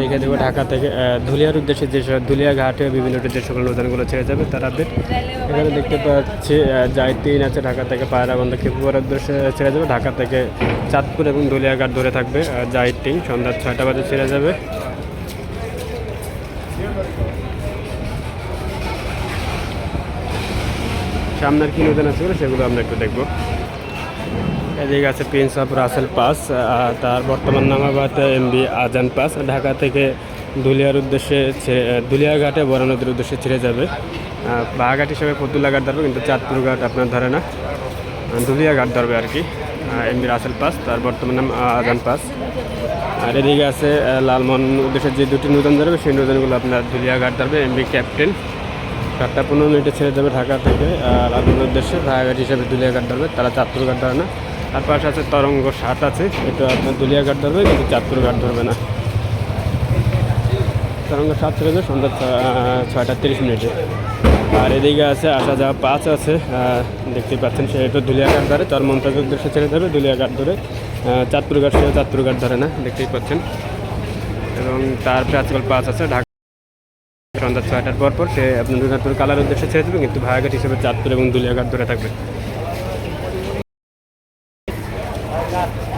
দেখে দেবো ঢাকা থেকে ধুলিয়ার উদ্দেশ্যে যে ধুলিয়া ঘাটে বিভিন্ন যে সকল নৌযানগুলো ছেড়ে যাবে, তার আপডেট এখানে দেখতে পাচ্ছি যাই তিন আছে ঢাকা থেকে পায়রাবন্ধ খেপুয়ার উদ্দেশ্যে ছেড়ে যাবে। ঢাকা থেকে চাঁদপুর এবং ধুলিয়া ঘাট ধরে থাকবে যাই তিন সন্ধ্যা ছয়টা বাজে ছেড়ে যাবে। সামনের কি নৌযান আছে সেগুলো আমরা একটু দেখব। এদিকে আছে প্রিন্স অফ রাসেল পাস তার বর্তমান নামাবাদ এমবি আজান পাস ঢাকা থেকে দুলিয়ার উদ্দেশ্যে ছে- আহ, দুলিয়া ঘাটে বড় নদীর উদ্দেশ্যে ছেড়ে যাবে। আহ, বাঘাট হিসেবে ফতুল্লা ঘাট ধরবে কিন্তু চাঁদপুর ঘাট আপনার ধরে না। আহ, দুলিয়া ঘাট ধরবে আর কি। এমবি রাসেল পাস তার বর্তমান নাম আজান পাস আর এদিকে আছে লালমোহন উদ্দেশ্যে যে দুটি নৌযান ধরবে সেই নৌযানগুলো আপনার দুলিয়া ঘাট ধরবে এম বি ক্যাপ্টেন সাতটা পনেরো মিনিটে ছেড়ে যাবে ঢাকা থেকে। লালমোহন উদ্দেশ্যে ভায়াঘাট হিসেবে দুলিয়াঘাট ধরবে তারা চাঁদপুর ঘাট ধরে না। তার পাশে আছে তরঙ্গ সাত আছে, এটা আপনার দুলিয়াঘাট ধরবে, কিন্তু চাঁদপুর ঘাট ধরবে না। তরঙ্গ সাত ছেড়ে যাবে সন্ধ্যা ছয়টা তিরিশ মিনিটে। আর এদিকে আছে আসা যাওয়া পাঁচ আছে দেখতে পাচ্ছেন সে একটু দুলিয়াঘাট ধরে চরমন্তাজের উদ্দেশ্যে ছেড়ে যাবে দুলিয়াঘাট ধরে। চাঁদপুর ঘাট সে চাঁদপুর ঘাট ধরে না, দেখতেই পাচ্ছেন। এবং তার আজকাল পাঁচ আছে, ঢাকা সন্ধ্যা ছয়টার পর পর সে আপনার দুর্গাপুর কালার উদ্দেশ্যে ছেড়ে দেবে, কিন্তু ভায়াঘাট হিসেবে চাঁদপুর এবং দুলিয়াঘাট ধরে থাকবে। Gracias.